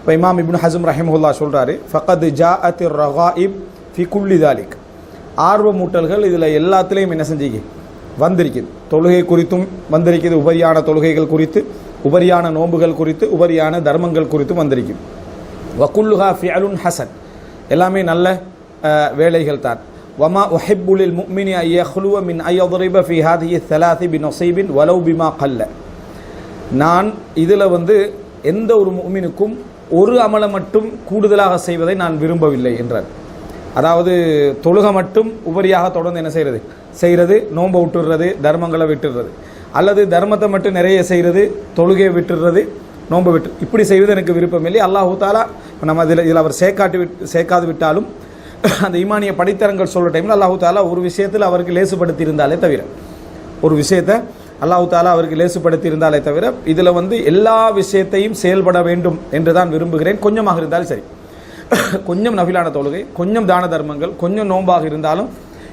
இப்போ இமாம் இப்னு ஹசம் ரஹிமுல்லா சொல்கிறாரு ஃபகத் ஜா அத் ரகாயிப் ஃபி குல்லி தாலிக் ஆர்வமூட்டல்கள் இதில் எல்லாத்துலேயும் என்ன செஞ்சீங்க வந்திருக்குது தொழுகை குறித்தும் வந்திருக்குது உபரியான தொழுகைகள் குறித்து உபரியான நோன்புகள் குறித்து உபரியான தர்மங்கள் குறித்தும் வந்திருக்குது வக்குல்லுஹா ஃபியலுன் ஹசன் எல்லாமே நல்ல அஹ், வேலைகள் தான் வமா ஒஹிப்புலில் முக்மினி ஐயஹ்லுவ மின் ஐயதுரிப ஃபி ஹாதிஹி ثلاث بنصيب ولو بما قل நான் இதில் வந்து எந்த ஒரு முஃமினுக்கும் ஒரு அமலை மட்டும் கூடுதலாக செய்வதை நான் விரும்பவில்லை என்றார். அதாவது தொழுக மட்டும் உபரியாக தொடர்ந்து என்ன செய்கிறது? செய்கிறது நோன்பை விட்டுடுறது தர்மங்களை விட்டுடுறது. அல்லது தர்மத்தை மட்டும் நிறைய செய்கிறது தொழுகையை விட்டுடுறது நோன்பை விட்டு இப்படி செய்வது எனக்கு விருப்பம் இல்லை அல்லாஹூ தாலா நம்ம இதில் இதில் அவர் சேர்க்காட்டி விட் சேர்க்காது விட்டாலும் அந்த ஈமானிய படித்தரங்கள் சொல்கிற டைமில் அல்லாஹூ தாலா ஒரு விஷயத்தில் அவருக்கு லேசுபடுத்தி இருந்தாலே தவிர ஒரு விஷயத்தை அல்லாஹு தாலா அவருக்கு லேசுப்படுத்தி இருந்தாலே தவிர இதில் வந்து எல்லா விஷயத்தையும் செயல்பட வேண்டும் என்று தான் விரும்புகிறேன். கொஞ்சமாக இருந்தாலும் சரி. கொஞ்சம் நபிலான தொழுகை கொஞ்சம் தான தர்மங்கள் கொஞ்சம் நோன்பாக இருந்தாலும்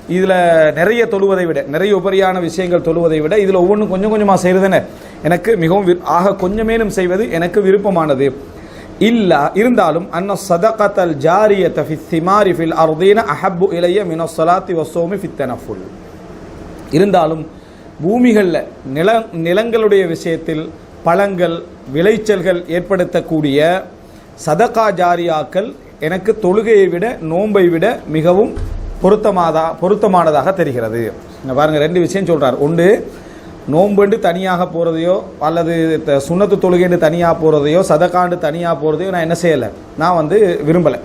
இதில் நிறைய தொழுவதை விட நிறைய உபரியான விஷயங்கள் தொழுவதை விட இதில் ஒவ்வொன்றும் கொஞ்சம் கொஞ்சமாக செய்கிறதுன்னு எனக்கு மிகவும் ஆக கொஞ்சமேனும் செய்வது எனக்கு விருப்பமானது. இல்லை இருந்தாலும் அன்ன சதகத்தல் ஜாரிய ஃபி சிமாரி ஃபில் அர்தீன அஹப்பு இளைய மினோ சலாத்தி வசோமி ஃபித் தனஃபுல். இருந்தாலும் பூமிகளில் நில நிலங்களுடைய விஷயத்தில் பழங்கள் விளைச்சல்கள் ஏற்படுத்தக்கூடிய சதகா ஜாரியாக்கள் எனக்கு தொழுகையை விட நோன்பை விட மிகவும் பொருத்தமாதா பொருத்தமானதாக தெரிகிறது. பாருங்கள் ரெண்டு விஷயம் சொல்கிறார் ஒன்று நோன்புண்டு தனியாக போகிறதையோ அல்லது த- சுன்னத்து தொழுகைன்னு தனியாக போகிறதையோ சதக்காண்டு தனியாக போகிறதையோ நான் என்ன செய்யலை? நான் வந்து விரும்பலை.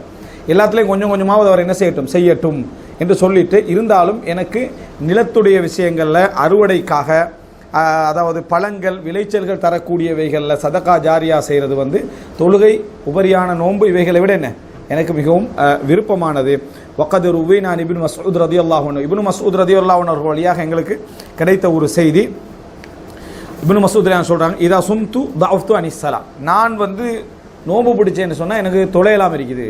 எல்லாத்துலேயும் கொஞ்சம் கொஞ்சமாவது அவர் என்ன செய்யட்டும்? செய்யட்டும். என்று சொல்லிட்டு இருந்தாலும் எனக்கு நிலத்துடைய விஷயங்களில் அறுவடைக்காக அதாவது பழங்கள் விளைச்சல்கள் தரக்கூடியவைகளில் சதகா ஜாரியா செய்கிறது வந்து தொழுகை உபரியான நோன்பு இவைகளை விட என்ன? எனக்கு மிகவும் விருப்பமானது. வக்கது உவை நான் இபின் மசூத் ரதி அல்லாஹன் இபின் மசூத் ரதி அல்லாஹன் அவர்கள் வழியாக எங்களுக்கு கிடைத்த ஒரு செய்தி. இபின் மசூத் ரலியல்லாஹு சொல்கிறாங்க இதா சும்து தஃப்து அனிஸ்ஸலா நான் வந்து நோன்பு பிடிச்சேன்னு சொன்னால் எனக்கு தொலையலாம் இருக்குது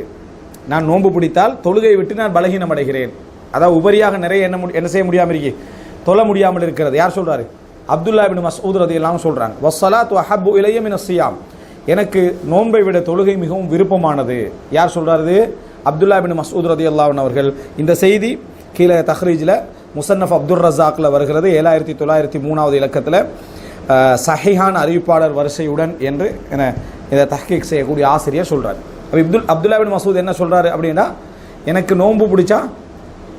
நான் நோன்பு பிடித்தால் தொழுகை விட்டு நான் பலகீனம் அடைகிறேன். அதாவது உபரியாக நிறைய என்ன என்ன செய்ய முடியாமல் இருக்கு. தொழ முடியாமல் இருக்கிறது. யார் சொல்கிறாரு அப்துல்லா பின் மசூத் ரதி எல்லாம் சொல்கிறாங்க வஸ்ஸலாத்து அஹப்பு இலைய மின சியாம். எனக்கு நோன்பை விட தொழுகை மிகவும் விருப்பமானது. யார் சொல்கிறாரு அப்துல்லா பின் மசூத் ரதியல்லாஹன் அவர்கள். இந்த செய்தி கீழே தஹ்ரீஜில் முசன்னஃப் அப்துல் ரசாக்கில் வருகிறது. ஏழாயிரத்தி தொள்ளாயிரத்தி மூணாவது இலக்கத்தில் சஹிஹான் அறிவிப்பாளர் வரிசையுடன் என்று என இதை தஹ்கீக் செய்யக்கூடிய ஆசிரியர் சொல்கிறார் அப்போ இப்துல் அப்துல்லா பின் மசூத் என்ன சொல்கிறாரு அப்படின்னா எனக்கு நோன்பு பிடிச்சா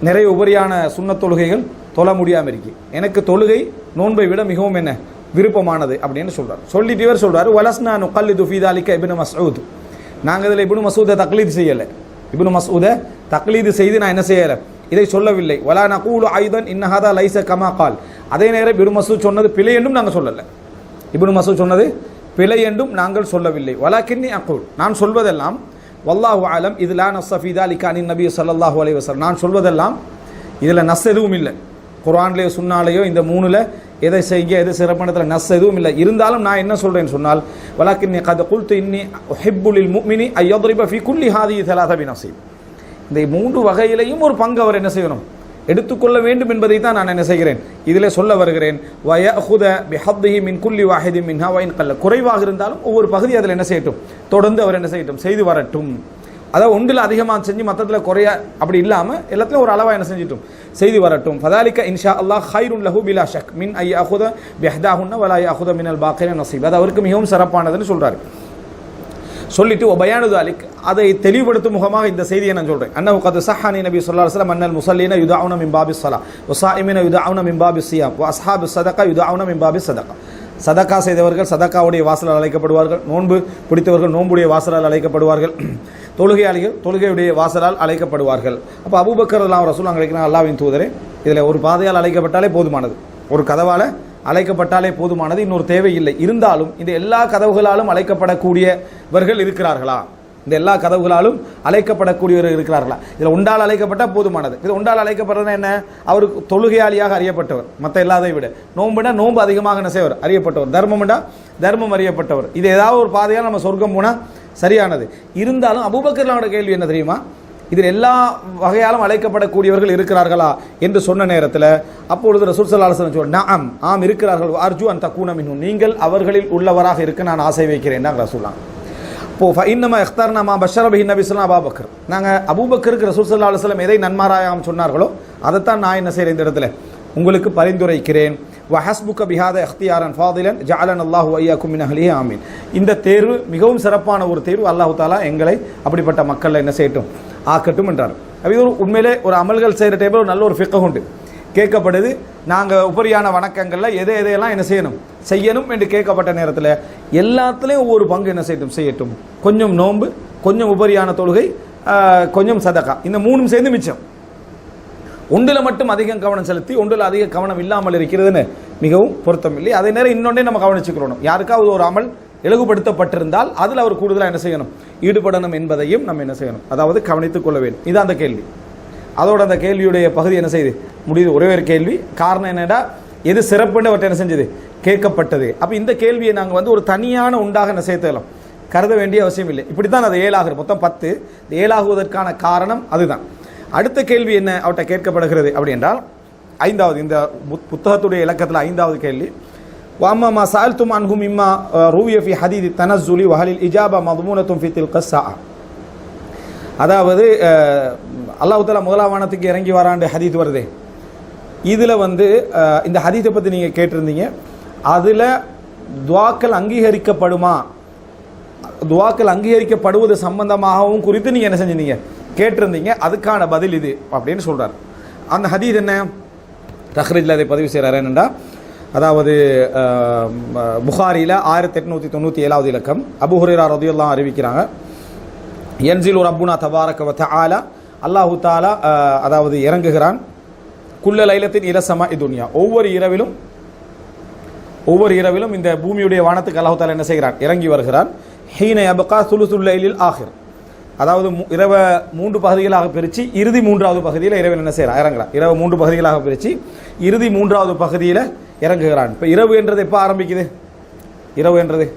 நிறைய உபரியான சுண்ண தொழுகைகள் தொழ முடியாமல் இருக்கு. எனக்கு தொழுகை நோன்பை விட மிகவும் என்ன விருப்பமானது அப்படின்னு சொல்கிறார் சொல்லிட்டு இவர் சொல்றாரு வலஸ்னா துஃபீத் அலிக்க இபின் மசூத். நாங்கள் இதில் இபின் மசூதை தக்லீது செய்யலை. இபின் மசூதை தக்லீது செய்து நான் என்ன செய்யலை? இதை சொல்லவில்லை. வலா நகூலு ஆயுதன் இன்னஹாதா லைச கமா கால். அதே நேரம் இபின் மசூத் சொன்னது பிழை என்றும் நாங்கள் சொல்லலை. இபின் மசூத் சொன்னது பிழை என்றும் நாங்கள் சொல்லவில்லை. வலாக்கின்னி அக்கூல் நான் சொல்வதெல்லாம் வல்லாஹு ஆலம் இதில் லா அலி அலிகானின் நபி சல்லாஹூ அலி வஸல்லம். நான் சொல்வதெல்லாம் இதில் நஸ் எதுவும் இல்லை. குரான்லேயோ சுன்னாலேயோ இந்த மூணில் எதை செய்ய எது சிறப்பானதில் நஸ் எதுவும் இல்லை. இருந்தாலும் நான் என்ன சொல்கிறேன்னு சொன்னால் வலாக்கின்னி கத குல்து இன்னி ஹிப்புலில் முக்மினி ஐயதுரிப ஃபி குல்லி ஹாதி தலாத பினசீப் இந்த மூன்று வகையிலையும் ஒரு பங்கு அவர் என்ன செய்யணும்? எடுத்துக்கொள்ள வேண்டும் என்பதை தான் நான் என்ன செய்கிறேன்? இதிலே சொல்ல வருகிறேன் வயஹுத பிஹப்திஹி மின் குல்லி வாஹிதி மின் ஹவாயின் கல்ல. குறைவாக இருந்தாலும் ஒவ்வொரு பகுதி அதில் என்ன செய்யட்டும்? தொடர்ந்து அவர் என்ன செய்யட்டும்? செய்து வரட்டும். அதாவது ஒன்றில் அதிகமாக செஞ்சு மற்றத்தில் குறைய அப்படி இல்லாமல் எல்லாத்துலையும் ஒரு அளவாக என்ன செஞ்சிட்டும்? செய்து வரட்டும். ஃபதாலிக்க இன்ஷா அல்லாஹ் ஹைருன் லஹு பிலா ஷக். மின் ஐ அஹுத பெஹ்தாஹுன்ன வலா அஹுத மினல் பாக்கின நசீப். அது அவருக்கு மிகவும் சிறப்பானதுன்னு சொல்கிறாரு சொல்லிட்டு ஒபயானது அலிக் அதை தெளிவுபடுத்தும் முகமாக இந்த செய்தியை நான் சொல்றேன். அன்னஹு கது சஹானி நபி சொல்லா சலம் வஸல்லம் முசல்லீன முஸல்லீன யுதஅவுன மின் பாபி ஸலா. வஸாயிமின யுதஅவுன மின் பாபி ஸியாம். வ அஸ்ஹாபு சதக்கா செய்தவர்கள் சதக்காவுடைய வாசலால் அழைக்கப்படுவார்கள். நோன்பு பிடித்தவர்கள் நோன்புடைய வாசலால் அழைக்கப்படுவார்கள். தொழுகையாளிகள் தொழுகையுடைய வாசலால் அழைக்கப்படுவார்கள். அப்போ அபூபக்கர் அல்லாம் ரசூல் அழைக்கிறாங்க அல்லாவின் தூதரே இதில் ஒரு பாதையால் அழைக்கப்பட்டாலே போதுமானது. ஒரு கதவால் அழைக்கப்பட்டாலே போதுமானது இன்னொரு தேவையில்லை. இருந்தாலும் இந்த எல்லா கதவுகளாலும் அழைக்கப்படக்கூடியவர்கள் இருக்கிறார்களா? இந்த எல்லா கதவுகளாலும் அழைக்கப்படக்கூடியவர்கள் இருக்கிறார்களா? இதில் உண்டால் அழைக்கப்பட்டால் போதுமானது. இது உண்டால் அழைக்கப்படுறதுனா என்ன? அவருக்கு தொழுகையாளியாக அறியப்பட்டவர். மற்ற எல்லாதை விட. நோன்புனா நோன்பு அதிகமாக என்ன செய்வர் அறியப்பட்டவர் தர்மம்டா தர்மம் அறியப்பட்டவர். இது ஏதாவது ஒரு பாதையால் நம்ம சொர்க்கம் போனால் சரியானது. இருந்தாலும் அபூபக்கர்லாவோட கேள்வி என்ன தெரியுமா? இதில் எல்லா வகையாலும் அழைக்கப்படக்கூடியவர்கள் இருக்கிறார்களா என்று சொன்ன நேரத்தில் அப்பொழுது ரசூல் சல்லாஹன் சொல் நாம் ஆம் இருக்கிறார்கள். அர்ஜு அந்த தக்கூன நீங்கள் அவர்களில் உள்ளவராக இருக்க நான் ஆசை வைக்கிறேன். ரசூலாம் ரசூல்லாம் இன்னமா எஃப்தார் நாமா பஷரபி நபி சொல்லா அபாபக்கர் நாங்கள் அபூபக்கருக்கு ரசூல் சல்லா அலுவலம் எதை நன்மாராயம் சொன்னார்களோ அதைத்தான் நான் என்ன செய்கிறேன் இந்த இடத்துல. உங்களுக்கு பரிந்துரைக்கிறேன். வஹஸ்புக்க பிஹாத அஹ்தியாரன் ஃபாதிலன் ஜாலன் அல்லாஹு ஐயாக்கும் மின் ஆமீன். இந்த தேர்வு மிகவும் சிறப்பான ஒரு தேர்வு. அல்லாஹு தாலா எங்களை அப்படிப்பட்ட மக்களில் என்ன செய்யட்டும் ஆக்கட்டும் என்றார். அப்போ இது ஒரு உண்மையிலே ஒரு அமல்கள் செய்கிற டைமில் ஒரு நல்ல ஒரு ஃபிக்க உண்டு. கேட்கப்படுது நாங்கள் உபரியான வணக்கங்களில் எதை எதையெல்லாம் என்ன செய்யணும்? செய்யணும் என்று கேட்கப்பட்ட நேரத்தில் எல்லாத்துலேயும் ஒவ்வொரு பங்கு என்ன செய்யட்டும்? செய்யட்டும். கொஞ்சம் நோன்பு கொஞ்சம் உபரியான தொழுகை கொஞ்சம் சதக்கா இந்த மூணும் சேர்ந்து மிச்சம். ஒன்றில் மட்டும் அதிகம் கவனம் செலுத்தி ஒன்றில் அதிக கவனம் இல்லாமல் இருக்கிறதுன்னு மிகவும் பொருத்தம் இல்லை அதே நேரம் இன்னொன்றே நம்ம கவனிச்சுக்கிறோம் யாருக்காவது ஒரு அமல் இலகுபடுத்தப்பட்டிருந்தால் அதில் அவர் கூடுதலாக என்ன செய்யணும்? ஈடுபடணும் என்பதையும் நம்ம என்ன செய்யணும்? அதாவது கவனித்துக் கொள்ள வேண்டும். இது அந்த கேள்வி. அதோட அந்த கேள்வியுடைய பகுதி என்ன செய்யுது? முடியுது. ஒரே ஒரு கேள்வி. காரணம் என்னடா? எது சிறப்புன்னு அவர்கிட்ட என்ன செஞ்சது? கேட்கப்பட்டது. அப்போ இந்த கேள்வியை நாங்கள் வந்து ஒரு தனியான உண்டாக என்ன செய்யலாம் கருத வேண்டிய அவசியம் இல்லை. இப்படி தான் அது ஏழாகிறது மொத்தம் பத்து. ஏழாகுவதற்கான காரணம் அதுதான். அடுத்த கேள்வி என்ன? அவர்கிட்ட கேட்கப்படுகிறது அப்படி என்றால் ஐந்தாவது இந்த புத்தகத்துடைய இலக்கத்தில் ஐந்தாவது கேள்வி. வாமா மா سالتم عنه مما روي في حديث التنزل وهل இஜாபா مضمونه في تلك الساعه அதாவது அஹ், அல்லாஹ் தாலா முதலாம் வானத்துக்கு இறங்கி வராண்டு ஹதீத் வருது இதில் வந்து இந்த ஹதீத்தை பற்றி நீங்கள் கேட்டிருந்தீங்க. அதில் துவாக்கள் அங்கீகரிக்கப்படுமா? துவாக்கள் அங்கீகரிக்கப்படுவது சம்பந்தமாகவும் குறித்து நீங்கள் என்ன செஞ்சிருந்தீங்க? கேட்டிருந்தீங்க. அதுக்கான பதில் இது அப்படின்னு சொல்கிறார் அந்த ஹதீத் என்ன? தஹ்ரீஜில் அதை பதிவு செய்கிறார் என்னென்னா அதாவது புகாரியில் ஆயிரத்தி எட்நூற்றி தொண்ணூற்றி ஏழாவது இலக்கம். அபு ஹுரேரா ரதியுல்லாம் அறிவிக்கிறாங்க. என்சில் ஒரு அப்புனா தபாரக ஆலா தஆலா. அல்லாஹு தாலா அதாவது இறங்குகிறான். குள்ள லைலத்தின் இலசமா இதுன்யா ஒவ்வொரு இரவிலும் ஒவ்வொரு இரவிலும் இந்த பூமியுடைய வானத்துக்கு அல்லாஹு தாலா என்ன செய்கிறான்? இறங்கி வருகிறான். ஹீன அபகா சுலுசுல்லைலில் ஆகிர் அதாவது மு- இரவை மூன்று பகுதிகளாக பிரித்து இறுதி மூன்றாவது பகுதியில் இரவில் என்ன செய்கிறான் இறங்குறான். இரவு மூன்று பகுதிகளாக பிரித்து இறுதி மூன்றாவது பகுதியில் இறங்குகிறான். இப்போ இரவு என்றது எப்போ ஆரம்பிக்குது? இரவு என்றது.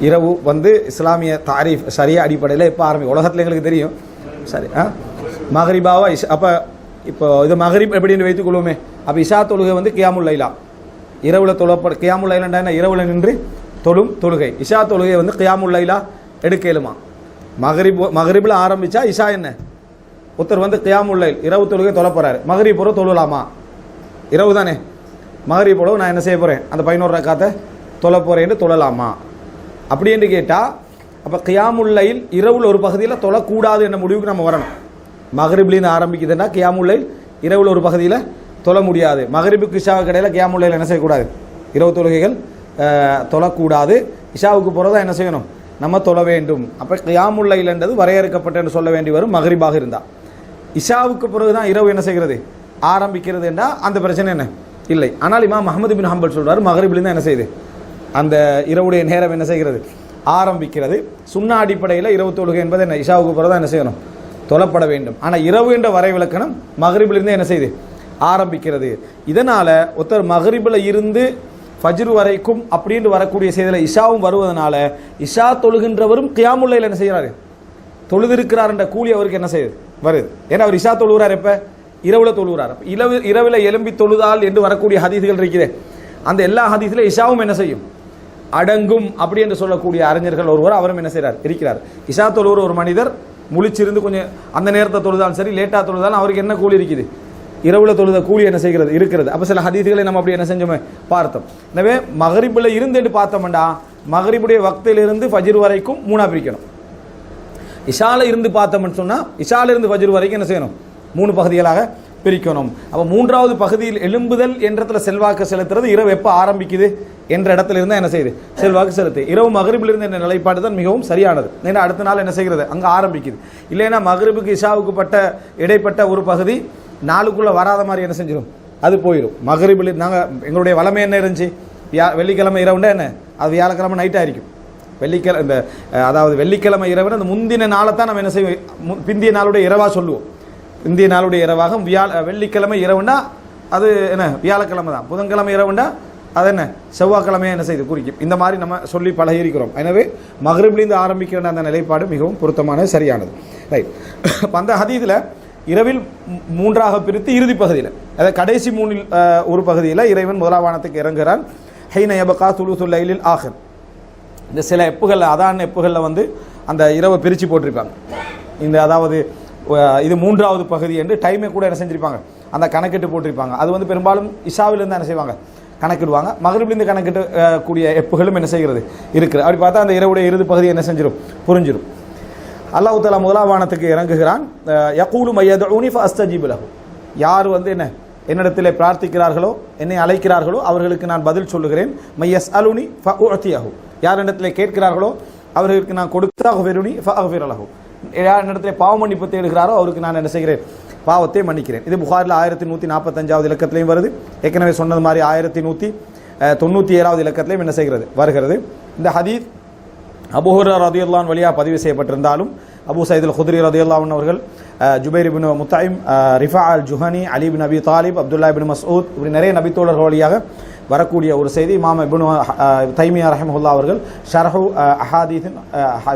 இரவு வந்து இஸ்லாமிய தாரீஃப் சரியா அடிப்படையில் எப்போ ஆரம்பிக்கும்? உலகத்தில் எங்களுக்கு தெரியும். சரி ஆ? மகரிபாவா இஸ் அப்போ இப்போ இது மகரிப் எப்படின்னு வைத்துக்கொள்வோமே அப்போ இஷா தொழுகை வந்து கியாமுல் லைலா. இரவில் தொழப்பட கியாமுல் லைலாண்டா என்ன? இரவுல நின்று தொழும் தொழுகை. இஷா தொழுகை வந்து கியாமுல் லைலா எடுக்க இயலுமா? மகரிப் மகரிபில் ஆரம்பித்தா இஷா என்ன? ஒருத்தர் வந்து கியாமுல் லைல் இரவு தொழுகை தொழ போறாரு. மகரிப் போகிற தொழலாமா? இரவு தானே மகரி போல நான் என்ன செய்ய போகிறேன் அந்த பதினோரு ரக்காத்தை தொழ போகிறேன்னு தொழலாமா? அப்படி என்று கேட்டால் அப்போ கியாமுல்லையில் இரவுல ஒரு பகுதியில் தொழக்கூடாது என்ற முடிவுக்கு நம்ம வரணும். மகரிப்லேருந்து ஆரம்பிக்குதுன்னா கியாமுல்லையில் இரவுல ஒரு பகுதியில் தொழ முடியாது. மகரிபுக்கு இஷாவுக்கு கடையில் கியாமுல்லையில் என்ன செய்யக்கூடாது? இரவு தொழுகைகள் தொலக்கூடாது தொழக்கூடாது. இஷாவுக்கு போகிறதா என்ன செய்யணும்? நம்ம தொழ வேண்டும். அப்போ கியாமுல்லைல்ன்றது வரையறுக்கப்பட்டன்னு சொல்ல வேண்டி வரும். மகரிபாக இருந்தால் இஷாவுக்கு பிறகு தான் இரவு என்ன செய்கிறது? ஆரம்பிக்கிறது என்றால் அந்த பிரச்சனை என்ன? இல்லை. ஆனால் இமாம் மஹமது பின் ஹம்பல் சொல்கிறார் மகரிபிலிருந்து என்ன செய்யுது அந்த இரவுடைய நேரம் என்ன செய்கிறது? ஆரம்பிக்கிறது. சுண்ணா அடிப்படையில் இரவு தொழுகை என்பது என்ன? இஷாவுக்கு பிறகு தான் என்ன செய்யணும்? தொழப்பட வேண்டும். ஆனால் இரவு என்ற வரைவிலக்கணம் மகரிபிலிருந்து என்ன செய்யுது ஆரம்பிக்கிறது. இதனால் ஒருத்தர் மகரிபில் இருந்து ஃபஜ்ரு வரைக்கும் அப்படின்னு வரக்கூடிய செய்தியில் இஷாவும் வருவதனால இஷா தொழுகின்றவரும் கியாமுல்லையில் என்ன செய்கிறாரு தொழுதிருக்கிறார் என்ற கூலி அவருக்கு என்ன செய்யுது? வருது. ஏன்னா அவர் இஷா தொழுகிறார் எப்போ? இரவுல தொழுகிறார். இரவு இரவில் எலும்பி தொழுதால் என்று வரக்கூடிய ஹதீஸ்கள் இருக்கிறேன் அந்த எல்லா ஹதீஸ்ல இஷாவும் என்ன செய்யும்? அடங்கும் அப்படி என்று சொல்லக்கூடிய அறிஞர்கள் ஒருவர் அவரும் என்ன செய்கிறார் இருக்கிறார். இஷா தொழுகிற ஒரு மனிதர் முழிச்சிருந்து கொஞ்சம் அந்த நேரத்தை தொழுதாலும் சரி லேட்டா தொழுதாலும் அவருக்கு என்ன கூலி இருக்குது? இரவுல தொழுத கூலி என்ன செய்கிறது? இருக்கிறது. அப்போ சில ஹதீஸ்களை நம்ம அப்படி என்ன செஞ்சோமே? பார்த்தோம். எனவே மகரிப்பில் இருந்து பார்த்தோம்டா மகரிபுடைய வக்திலிருந்து ஃபஜிர் வரைக்கும் மூணா பிரிக்கணும். இஷால இருந்து பார்த்தோம்னு சொன்னா இஷால இருந்து ஃபஜிர் வரைக்கும் என்ன செய்யணும்? மூணு பகுதிகளாக பிரிக்கணும். அப்போ மூன்றாவது பகுதியில் எழும்புதல் என்றத்துல செல்வாக்கு செலுத்துறது இரவு எப்போ ஆரம்பிக்குது என்ற இடத்துல இருந்தால் என்ன செய்யுது? செல்வாக்கு செலுத்து. இரவு மகரிபில் இருந்து என்ற நிலைப்பாடு? தான் மிகவும் சரியானது. ஏன்னா அடுத்த நாள் என்ன செய்கிறது? அங்கே ஆரம்பிக்குது. இல்லைன்னா மகரிபுக்கு இஷாவுக்கு பட்ட இடைப்பட்ட ஒரு பகுதி நாளுக்குள்ளே வராத மாதிரி என்ன செஞ்சிடும் அது போயிடும் மகரிபில் நாங்கள் எங்களுடைய வளமை என்ன இருந்துச்சு? வியா வெள்ளிக்கிழமை இரவுண்டா என்ன? அது வியாழக்கிழமை நைட்டாக இருக்கும் வெள்ளிக்கிழமை இந்த அதாவது வெள்ளிக்கிழமை இரவு அந்த முந்தின நாளை தான் நம்ம என்ன செய்வோம்? பிந்திய நாளுடைய இரவாக சொல்லுவோம். இந்திய நாளுடைய இரவாக வியாழ வெள்ளிக்கிழமை இரவுண்டா அது என்ன? வியாழக்கிழமை தான். புதன்கிழமை இரவுண்டா அது என்ன? செவ்வாய்க்கிழமையாக என்ன செய்து? குறிக்கும். இந்த மாதிரி நம்ம சொல்லி பழகிருக்கிறோம் எனவே மகரிபிலிருந்து ஆரம்பிக்கிற அந்த நிலைப்பாடு மிகவும் பொருத்தமானது சரியானது. ரைட் இப்போ அந்த ஹதீதில் இரவில் மூன்றாக பிரித்து இறுதி பகுதியில் அதாவது கடைசி மூணில் ஒரு பகுதியில் இறைவன் முதலாவானத்துக்கு இறங்குகிறான். ஹைன நயபகா துலுசுல் லைலில் ஆகர் இந்த சில எப்புகளில் அதான் எப்புகளில் வந்து அந்த இரவை பிரித்து போட்டிருப்பாங்க. இந்த அதாவது இது மூன்றாவது பகுதி என்று டைமை கூட என்ன செஞ்சிருப்பாங்க? அந்த கணக்கிட்டு போட்டிருப்பாங்க. அது வந்து பெரும்பாலும் இஷாவிலிருந்து என்ன செய்வாங்க? கணக்கிடுவாங்க. மகரிபிலிருந்து கணக்கிட்டு கூடிய எப்புகளும் என்ன செய்கிறது? இருக்குது. அப்படி பார்த்தா அந்த இரவுடைய இறுதி பகுதி என்ன செஞ்சிடும் புரிஞ்சிடும் அல்லாஹ் தஆலா முதலாம் இறங்குகிறான். யகூலு மையதூனி ஃபஸ்தஜீபு லஹு. யார் வந்து என்ன என்னிடத்தில் பிரார்த்திக்கிறார்களோ என்னை அழைக்கிறார்களோ அவர்களுக்கு நான் பதில் சொல்லுகிறேன். மையஸ் அலுனி ஃபஉத்தியஹு யார் இடத்திலே கேட்கிறார்களோ அவர்களுக்கு நான் கொடுத்தா அஃபிருனி ஃபஅஃபிரலஹு. யார் இடத்துல பாவ மன்னிப்பு தேடுகிறாரோ அவருக்கு நான் என்ன செய்கிறேன்? பாவத்தை மன்னிக்கிறேன். இது புகாரில் ஆயிரத்தி நூற்றி நாற்பத்தஞ்சாவது இலக்கத்திலையும் வருது. ஏற்கனவே சொன்னது மாதிரி ஆயிரத்தி நூற்றி தொண்ணூற்றி ஏழாவது இலக்கத்திலையும் என்ன செய்கிறது? வருகிறது. இந்த ஹதீத் அபுஹுரா ரதியுல்லான் வழியாக பதிவு செய்யப்பட்டிருந்தாலும் அபு சைதுல் குதிரி ரதியுல்லான் அவர்கள் ஜுபைர் பின் முத்தாயிம் ரிஃபா அல் ஜுஹனி அலி பின் அபி தாலிப் அப்துல்லா பின் மசூத் இப்படி நிறைய நபித்தோழர்கள் வழியாக வரக்கூடிய ஒரு செய்தி இமாம் இப்னு தைமியா ரஹமுல்லா அவர்கள் ஷரஹு அஹ், அஹாதீஸின்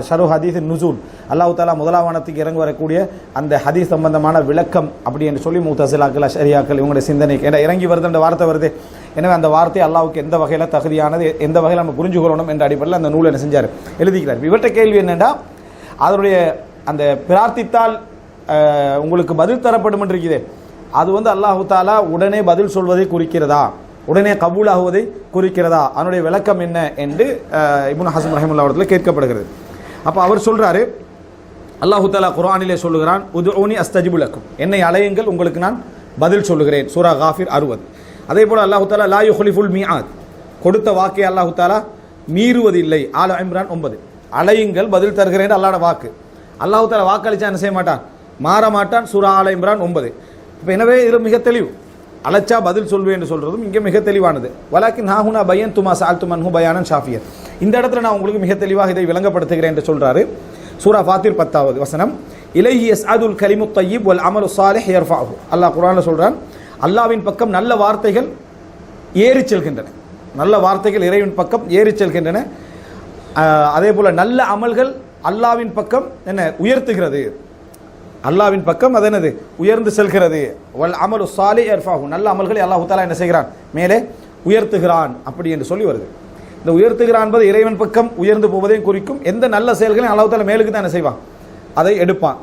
ஷரு ஹதீஸின் நுசூல். அல்லாஹ் தாலா முதலாவணத்துக்கு இறங்கி வரக்கூடிய அந்த ஹதீஸ் சம்பந்தமான விளக்கம் அப்படி என்று சொல்லி மூத்தசிலாக்கள் அஷரியாக்கள் இவங்களுடைய சிந்தனை ஏன்னா இறங்கி வருது அந்த வார்த்தை வருது. எனவே அந்த வார்த்தை அல்லாவுக்கு எந்த வகையில் தகுதியானது எந்த வகையில் நம்ம புரிஞ்சு கொள்ளணும் என்ற அடிப்படையில் அந்த நூலை என்ன செஞ்சார்? எழுதிக்கிறார். இவற்றை கேள்வி என்னென்னா அதனுடைய அந்த பிரார்த்தித்தால் உங்களுக்கு பதில் தரப்படும் என்று இருக்குது. அது வந்து அல்லாஹு தாலா உடனே பதில் சொல்வதை குறிக்கிறதா? உடனே கபூலாகுவதை குறிக்கிறதா? அதனுடைய விளக்கம் என்ன என்று இபுன் இப்னு ஹசம் ரஹிமுல்லா அவர்கள் கேட்கப்படுகிறது. அப்போ அவர் சொல்கிறாரு அல்லாஹு தாலா குரானிலே சொல்லுகிறான் உதுஊனி அஸ்தஜிபுலக்கும் என்னை அலையுங்கள் உங்களுக்கு நான் பதில் சொல்லுகிறேன். சூரா காஃபிர் அறுபது. அதே போல் அல்லாஹு தாலா லாயு யுஹ்லிஃபுல் மியாத் கொடுத்த வாக்கை அல்லாஹு தாலா மீறுவது இல்லை ஆல இம்ரான் ஒன்பது. அலையுங்கள் பதில் தருகிறேன் அல்லாட வாக்கு. அல்லாஹு தாலா வாக்களிச்சா என்ன செய்ய மாட்டான்? மாற மாட்டான் சூரா ஆல இம்ரான் ஒன்பது. இப்போ எனவே இதில் மிக தெளிவு. அழைச்சா பதில் சொல்வேன் என்று சொல்கிறதும் இங்கே மிக தெளிவானது. வலாக்கின் நாகுனா பையன் துமா துமன் ஹூ பயானன் ஷாஃபியர் இந்த இடத்துல நான் உங்களுக்கு மிக தெளிவாக இதை விளங்கப்படுத்துகிறேன் என்று சொல்கிறாரு சூரா ஃபாத்திர் பத்தாவது வசனம். இலைஹி அதுல் கலிமு தையீப் வல் அமலு சாலிஹ் யர்ஃபாஹு அல்லாஹ் குரானில் சொல்கிறான் அல்லாவின் பக்கம் நல்ல வார்த்தைகள் ஏறி செல்கின்றன. நல்ல வார்த்தைகள் இறைவின் பக்கம் ஏறி செல்கின்றன. அதே போல் நல்ல அமல்கள் அல்லாஹ்வின் பக்கம் என்ன உயர்த்துகிறது. அல்லாஹ்வின் பக்கம் அது என்னது? உயர்ந்து செல்கிறது. வல் அமலு சாலி யர்ஃபாஹு நல்ல அமல்களை அல்லாஹு தாலா என்ன செய்கிறான்? மேலே உயர்த்துகிறான். அப்படி என்று சொல்லி வருது. இந்த உயர்த்துகிறான் என்பது இறைவன் பக்கம் உயர்ந்து போவதையும் குறிக்கும் எந்த நல்ல செயல்களையும் அல்லாஹு தாலா மேலுக்கு தான் என்ன செய்வான்? அதை எடுப்பான்.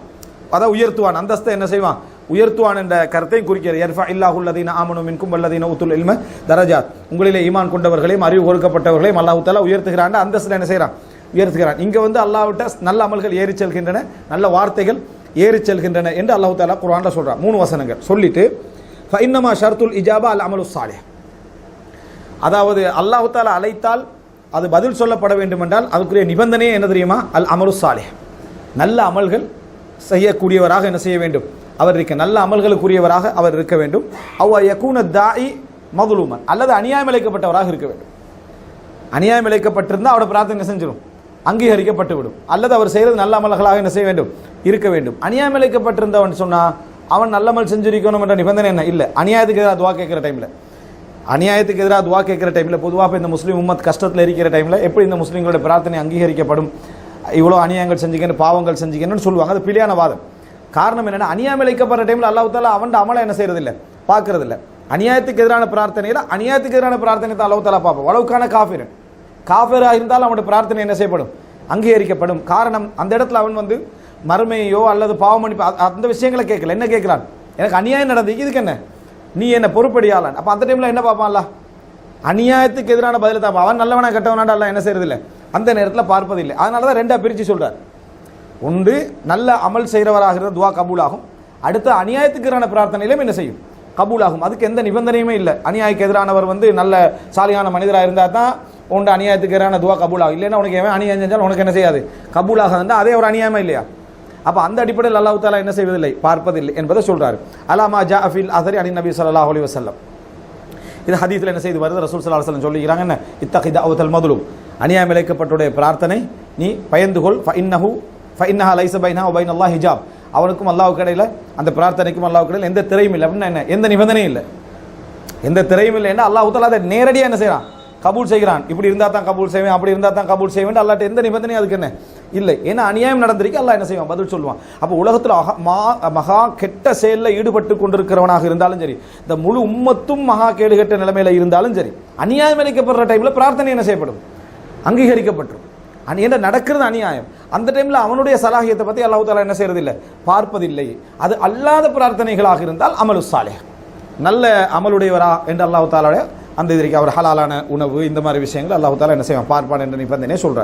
அதை உயர்த்துவான். அந்தஸ்தை என்ன செய்வான்? உயர்த்துவான் என்ற கருத்தையும் குறிக்கிறது. எர்ஃபா இல்லாஹு அல்லதீன ஆமனு மின்கும் அல்லதீன உத்துல் இல்ம தரஜாத். உங்களிலே ஈமான் கொண்டவர்களையும் அறிவு கொடுக்கப்பட்டவர்களையும் அல்லாஹு தாலா உயர்த்துகிறான். அந்தஸ்தில் என்ன செய்கிறான் உயர்த்துகிறான். இங்கே வந்து அல்லாவிட்ட நல்ல அமல்கள் ஏறி செல்கின்றன. நல்ல வார்த்தைகள் ஏறி செல்கின்றன என்று அல்லாஹு தாலா குரான்ல சொல்றான் மூணு வசனங்கள். சொல்லிட்டு ஃபைன்னமா ஷர்துல் இஜாபா அல் அமலு சாலே அதாவது அல்லாஹு தாலா அழைத்தால் அது பதில் சொல்லப்பட வேண்டும் என்றால் அதுக்குரிய நிபந்தனையே என்ன தெரியுமா? அல் அமலு சாலே நல்ல அமல்கள் செய்யக்கூடியவராக என்ன செய்ய வேண்டும்? அவர் இருக்க நல்ல அமல்களுக்குரியவராக அவர் இருக்க வேண்டும். அவ்வா யகூன தாயி மதுலூமன். அல்லது அநியாயம் இழைக்கப்பட்டவராக இருக்க வேண்டும். அநியாயம் இழைக்கப்பட்டிருந்தால் அவரோட பிரார்த்தனை செஞ்சிடும் அங்கீகரிக்கப்பட்டு விடும் அல்லது அவர் செய்கிறது நல்ல அமல்களாக என்ன செய்ய வேண்டும்? இருக்க வேண்டும். அநியாயம் இழைக்கப்பட்டிருந்தவன் சொன்னா அவன் நல்ல அமல் செஞ்சிருக்கணும் என்ற நிபந்தனை என்ன? இல்லை அநியாயத்துக்கு எதிராக துவா கேட்குற டைமில் அநியாயத்துக்கு எதிராக துவா கேட்குற டைமில் பொதுவாக இந்த முஸ்லீம் உம்மத் கஷ்டத்தில் இருக்கிற டைமில் எப்படி இந்த முஸ்லீம்களோட பிரார்த்தனை அங்கீகரிக்கப்படும்? இவ்வளோ அநியாயங்கள் செஞ்சுக்கணும் பாவங்கள் செஞ்சுக்கணும்னு சொல்லுவாங்க. அது பிழையான வாதம். காரணம் என்னென்னா அநியாயம் இழைக்கப்படுற டைமில் அல்லாஹ் தாலா அவன் அமலை என்ன செய்யறதில்ல பார்க்கறது அநியாயத்துக்கு எதிரான பிரார்த்தனையில் அநியாயத்துக்கு எதிரான பிரார்த்தனை தான் அல்லாஹ் பார்ப்போம் அளவுக்கான காஃபிரன். காஃபிராக இருந்தாலும் அவனுடைய பிரார்த்தனை என்ன செய்யப்படும்? அங்கீகரிக்கப்படும். காரணம் அந்த இடத்துல அவன் வந்து மறுமையோ அல்லது பாவமன்னிப்பு அந்த விஷயங்களை கேட்கல. என்ன கேட்குறான்? எனக்கு அநியாயம் நடந்து இதுக்கு என்ன? நீ என்ன பொறுப்படியாளன்? அப்போ அந்த டைமில் என்ன பார்ப்பான்ல? அநியாயத்துக்கு எதிரான பதில் தான். அவன் நல்லவனா கெட்டவனாடா எல்லாம் என்ன செய்யறதில்லை அந்த நேரத்தில் பார்ப்பதில்லை. அதனால தான் ரெண்டாக பிரித்து சொல்கிறார் ஒன்று நல்ல அமல் செய்கிறவராக துவா கபூலாகும். அடுத்த அநியாயத்துக்கு எதிரான பிரார்த்தனையிலும் என்ன செய்யும்? கபூலாகும். அதுக்கு எந்த நிபந்தனையுமே இல்லை. அநியாயக்கு எதிரானவர் வந்து நல்ல சாலியான மனிதராக இருந்தால் தான் உண்டு அநியாயத்துக்கு எதிரான துவா கபூலாகும். இல்லைன்னா உனக்கு எவன் அநியாயம் செஞ்சாலும் உனக்கு என்ன செய்யாது? கபூலாக இருந்தால் அதே ஒரு அநியாயமா இல்லையா? அப்போ அந்த அடிப்படையில் அல்லாஹ் தாலா என்ன செய்வதில்லை? பார்ப்பதில்லை என்பதை சொல்றாரு. அலாமா ஜா அஃபில் அசரி அலி நபி சல்லா அலி வசல்லம் இது ஹதீஸில் என்ன செய்து வருது? ரசூல் சல்லா அலைஹி சொல்லிக்கிறாங்க என்ன? இத்தகித அவத்தல் மதுலும். அநியாயம் இழைக்கப்பட்டுடைய பிரார்த்தனை நீ பயந்து கொள். ஃப இன்னஹு ஃப இன்னஹா லைஸ பைனஹா வ அல்லாஹ் ஹிஜாப். அவனுக்கும் அல்லாவுக்கு இடையில் அந்த பிரார்த்தனைக்கும் அல்லாவுக்கு இடையில் எந்த திரையும் இல்லை. அப்படின்னா என்ன? எந்த நிபந்தனையும் இல்லை. எந்த திரையும் இல்லைன்னா அல்லாஹ் அதை நேரடியாக என்ன செய்கிறான் கபூல் செய்கிறான். இப்படி இருந்தால் தான் கபூல் செய்வேன் அப்படி இருந்தால் தான் கபூல் செய்வேன் அல்லாட்ட எந்த நிபந்தனையும் அதுக்கு என்ன? இல்லை. ஏன்னா அநியாயம் நடந்திருக்கு அல்லா என்ன செய்வான்? பதில் சொல்லுவான். அப்போ உலகத்தில் அக- மா- மகா கெட்ட செயலில் ஈடுபட்டு கொண்டிருக்கிறவனாக இருந்தாலும் சரி இந்த முழு உம்மத்தும் மகா கேடுகெட்ட நிலைமையில் இருந்தாலும் சரி அநியாயம் அளிக்கப்படுற டைமில் பிரார்த்தனை என்ன செய்யப்படும்? அங்கீகரிக்கப்பட்டுரும். அநி என்ன நடக்கிறது அநியாயம். அந்த டைமில் அவனுடைய சலாகியத்தை பற்றி அல்லாஹு தாலா என்ன செய்யறதில்லை? பார்ப்பதில்லை. அது அல்லாத பிரார்த்தனைகளாக இருந்தால் அமலு சாலே நல்ல அமலுடையவரா என்று அல்லாஹு தாலாவுடைய அந்த இதற்கு அவர் ஹலாலான உணவு இந்த மாதிரி விஷயங்கள் அல்லாஹ் தாலா என்ன செய்வான்? பார்ப்பான் என்ற நிபந்தனை சொல்கிறார்